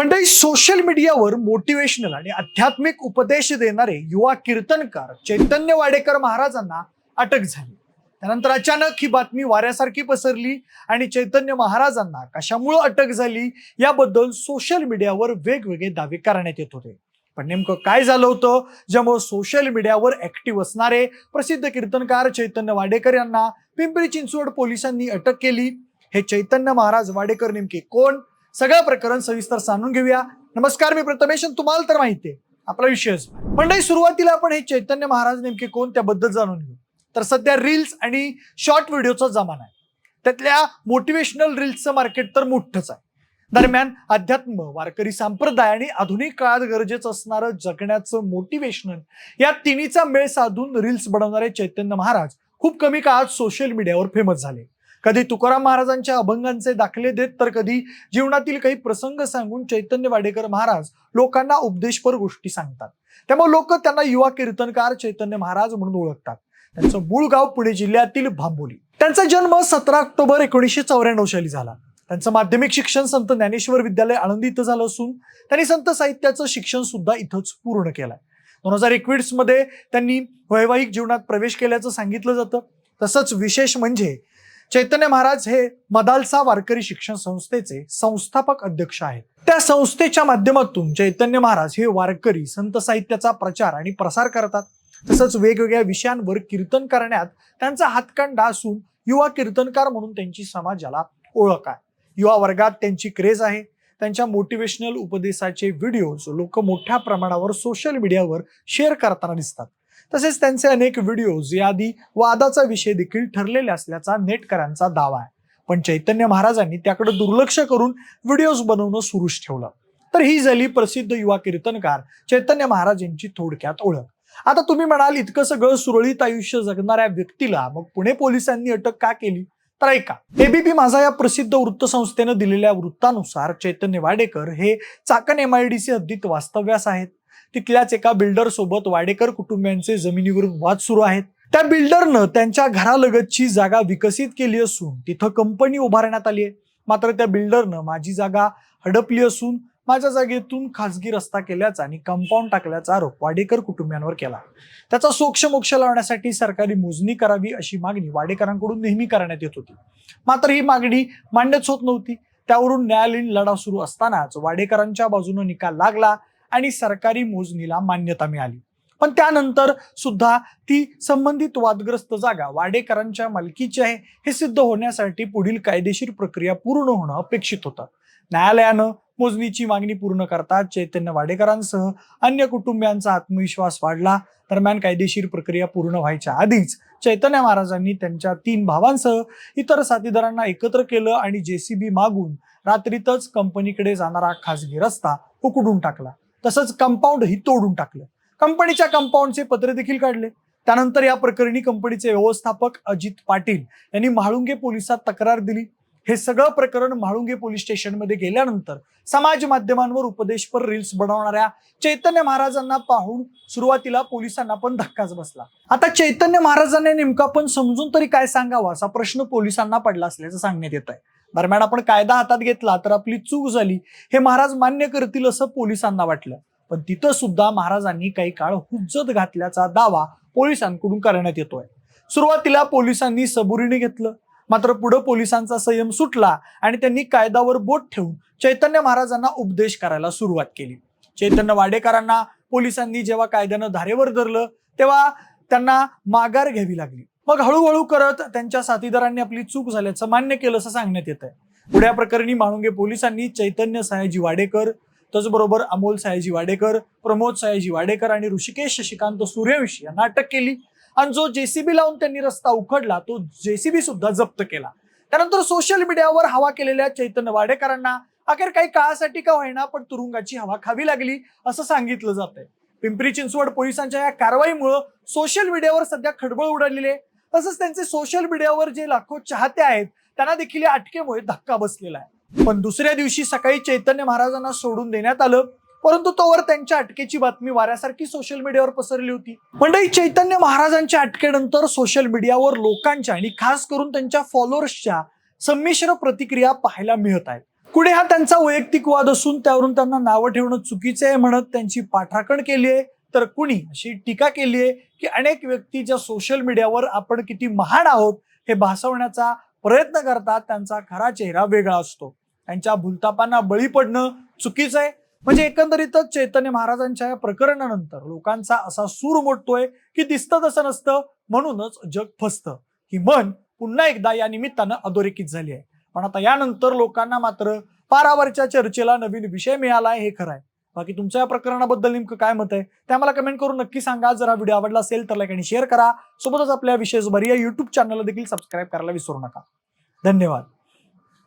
मंडळी सोशल मीडियावर मोटिवेशनल आणि आध्यात्मिक उपदेश देणारे युवा कीर्तनकार चैतन्य वाडेकर महाराजांना अटक झाली. त्यानंतर अचानक ही बातमी वाऱ्यासारखी पसरली आणि चैतन्य महाराजांना कशामुळं अटक झाली याबद्दल सोशल मीडियावर वेगवेगळे दावे करण्यात येत होते. पण नेमकं काय झालं होतं? ज्यामुळं सोशल मीडियावर ऍक्टिव्ह असणारे प्रसिद्ध कीर्तनकार चैतन्य वाडेकर यांना पिंपरी चिंचवड पोलिसांनी अटक केली. हे चैतन्य महाराज वाडेकर नेमके कोण? सगळं प्रकरण सविस्तर जाणून घेऊया. नमस्कार मी प्रथमेश तुम्हाला तर माहिती आहे. आपला विषय मंडळी सुरुवातीला आपण हे चैतन्य महाराज नेमके कोण त्याबद्दल जाणून घेऊ. तर सध्या रील्स आणि शॉर्ट व्हिडिओचा जमाना आहे. त्यातल्या मोटिवेशनल रील्सचं मार्केट तर मोठंच आहे. दरम्यान अध्यात्म वारकरी संप्रदाय आणि आधुनिक काळात गरजेचं असणारं जगण्याचं मोटिवेशनल या तिन्हीचा मेळ साधून रील्स बनवणारे चैतन्य महाराज खूप कमी काळात सोशल मीडियावर फेमस झाले. कधी तुकाराम महाराजांच्या अभंगांचे दाखले देत तर कधी जीवनातील काही प्रसंग सांगून चैतन्य वाडेकर महाराज लोकांना उपदेशपर गोष्टी सांगतात. त्यामुळे लोक त्यांना युवा कीर्तनकार चैतन्य महाराज म्हणून ओळखतात. त्यांचं मूळ गाव पुणे जिल्ह्यातील भांबोली. त्यांचा जन्म सतरा ऑक्टोबर एकोणीसशे चौऱ्याण्णव साली झाला. त्यांचं माध्यमिक शिक्षण संत ज्ञानेश्वर विद्यालय आळंदी इथं झालं असून त्यांनी संत साहित्याचं शिक्षण सुद्धा इथंच पूर्ण केलंय. दोन हजार एकवीसमध्ये त्यांनी वैवाहिक जीवनात प्रवेश केल्याचं सांगितलं जातं. तसंच विशेष म्हणजे चैतन्य महाराज हे मदालसा वारकरी शिक्षण संस्थेचे संस्थापक अध्यक्ष आहेत. त्या संस्थेच्या माध्यमातून चैतन्य महाराज हे वारकरी संत साहित्याचा प्रचार आणि प्रसार करतात. तसंच वेगवेगळ्या विषयांवर कीर्तन करण्यात त्यांचा हातखंडा असून युवा कीर्तनकार म्हणून त्यांची समाजाला ओळख आहे. युवा वर्गात त्यांची क्रेज आहे. त्यांच्या मोटिवेशनल उपदेशाचे व्हिडिओज लोक मोठ्या प्रमाणावर सोशल मीडियावर शेअर करताना दिसतात. तसेच त्यांचे अनेक व्हिडिओज यादी वादाचा विषय देखील ठरलेले असल्याचा नेटकरांचा दावा आहे. पण चैतन्य महाराजांनी त्याकडे दुर्लक्ष करून व्हिडिओज बनवणं सुरूच ठेवलं. तर ही झाली प्रसिद्ध युवा कीर्तनकार चैतन्य महाराज यांची थोडक्यात ओळख. आता तुम्ही म्हणाल इतकं सगळं सुरळीत आयुष्य जगणाऱ्या व्यक्तीला मग पुणे पोलिसांनी अटक का केली? तर ऐका. एबीपी माझा या प्रसिद्ध वृत्तसंस्थेनं दिलेल्या वृत्तानुसार चैतन्य वाडेकर हे चाकण एम आय हद्दीत वास्तव्यास आहेत. तिथल्याच एका बिल्डर सोबत वाडेकर कुटुंबियांचे जमिनीवरून वाद सुरू आहेत. त्या बिल्डरनं त्यांच्या घरालगतची जागा विकसित केली असून तिथं कंपनी उभारण्यात आली आहे. मात्र त्या बिल्डरनं माझी जागा हडपली असून माझ्या जागेतून खासगी रस्ता केल्याचा आणि कंपाऊंड टाकल्याचा आरोप वाडेकर कुटुंबियांवर केला. त्याचा सोक्ष मोक्ष लावण्यासाठी सरकारी मोजणी करावी अशी मागणी वाडेकरांकडून नेहमी करण्यात येत होती. मात्र ही मागणी मान्यच होत नव्हती. त्यावरून न्यायालयीन लढा सुरू असतानाच वाडेकरांच्या बाजूने निकाल लागला. आणि सरकारी मोजणीला मान्यता मिळाली. पण त्यानंतर सुद्धा ती संबंधित वादग्रस्त जागा वाडेकरांच्या मालकीची आहे हे सिद्ध होण्यासाठी पुढील कायदेशीर प्रक्रिया पूर्ण होणं अपेक्षित होतं. न्यायालयानं मोजणीची मागणी पूर्ण करता चैतन्य वाडेकरांसह अन्य कुटुंबियांचा आत्मविश्वास वाढला. दरम्यान कायदेशीर प्रक्रिया पूर्ण व्हायच्या आधीच चैतन्य महाराजांनी त्यांच्या तीन भावांसह इतर साथीदारांना एकत्र केलं आणि जेसीबी मागून रात्रीतच कंपनीकडे जाणारा खासगी रस्ता उकडून टाकला. तसंच कंपाऊंडही तोडून टाकलं. कंपनीच्या कंपाऊंडचे पत्र देखील काढले. त्यानंतर या प्रकरणी कंपनीचे व्यवस्थापक अजित पाटील यांनी म्हाळुंगे पोलिसात तक्रार दिली. हे सगळं प्रकरण म्हाळुंगे पोलीस स्टेशनमध्ये गेल्यानंतर समाज माध्यमांवर उपदेशपर रील्स बनवणाऱ्या चैतन्य महाराजांना पाहून सुरुवातीला पोलिसांना पण धक्काच बसला. आता चैतन्य महाराजांनी नेमका पण समजून तरी काय सांगावा असा प्रश्न पोलिसांना पडला असल्याचं सांगण्यात येत आहे दरम्यान आपण कायदा हातात घेतला तर आपली चूक झाली. हे महाराज मान्य करतील असं पोलिसांना वाटलं. पण तिथं सुद्धा महाराजांनी काही काळ हुज्जत घातल्याचा दावा पोलिसांकडून करण्यात येतोय. सुरुवातीला पोलिसांनी सबुरीने घेतलं. मात्र पुढे पोलिसांचा संयम सुटला आणि त्यांनी कायद्यावर बोट ठेवून चैतन्य महाराजांना उपदेश करायला सुरुवात केली. चैतन्य वाडेकरांना पोलिसांनी जेव्हा कायद्यानं धारेवर धरलं तेव्हा त्यांना माघार घ्यावी लागली. मग हळूहळू करत त्यांच्या साथीदारांनी आपली चूक झाल्याचं मान्य केलं असं सांगण्यात येत आहे पुढ्या प्रकरणी म्हाळुंगे पोलिसांनी चैतन्य सयाजी वाडेकर त्याचबरोबर अमोल सयाजी वाडेकर प्रमोद सयाजी वाडेकर आणि ऋषिकेश शशिकांत सूर्यवंशी यांना अटक केली. आणि जो जेसीबी लावून त्यांनी रस्ता उखडला तो जेसीबी सुद्धा जप्त केला. त्यानंतर सोशल मीडियावर हवा केलेल्या चैतन्य वाडेकरांना अखेर काही काळासाठी का होईना पण तुरुंगाची हवा खावी लागली असं सांगितलं जातंय. पिंपरी चिंचवड पोलिसांच्या या कारवाईमुळं सोशल मीडियावर सध्या खडबळ उडालेली आहे. तसंच त्यांचे सोशल मीडियावर जे लाखो चाहते आहेत त्यांना देखील या अटकेमुळे धक्का बसलेला आहे. पण दुसऱ्या दिवशी सकाळी चैतन्य महाराजांना सोडून देण्यात आलं परंतु तोवर त्यांच्या अटकेची बातमी वाऱ्यासारखी सोशल मीडियावर पसरली होती. मंडळी चैतन्य महाराजांच्या अटकेनंतर सोशल मीडियावर लोकांच्या आणि खास करून त्यांच्या फॉलोअर्सच्या संमिश्र प्रतिक्रिया पाहायला मिळत आहेत. कुठे हा त्यांचा वैयक्तिक वाद असून त्यावरून त्यांना नावं ठेवणं चुकीचे आहे म्हणत त्यांची पाठराखण केली आहे. तर कुणी अशी टीका केली आहे की अनेक व्यक्ती ज्या सोशल मीडियावर आपण किती महान आहोत हे भासवण्याचा प्रयत्न करतात त्यांचा खरा चेहरा वेगळा असतो. त्यांच्या भूलतापांना बळी पडणं चुकीचं आहे. म्हणजे एकंदरीतच चैतन्य महाराजांच्या या प्रकरणानंतर लोकांचा असा सूर मोडतोय की दिसतं तसं नसतं म्हणूनच जग फसतं. ही मन पुन्हा एकदा या निमित्तानं अधोरेखित झाली आहे. पण आता यानंतर लोकांना मात्र पारावरच्या चर्चेला नवीन विषय मिळाला आहे हे खरं आहे. बाकी तुमच्या या प्रकरणाबद्दल नेमकं काय मत आहे ते आम्हाला कमेंट करून नक्की सांगा. जर हा व्हिडिओ आवडला असेल तर लाईक आणि शेअर करा. सोबतच आपल्या विशेष बरी या युट्यूब चॅनलला देखील सबस्क्राईब करायला विसरू नका. धन्यवाद.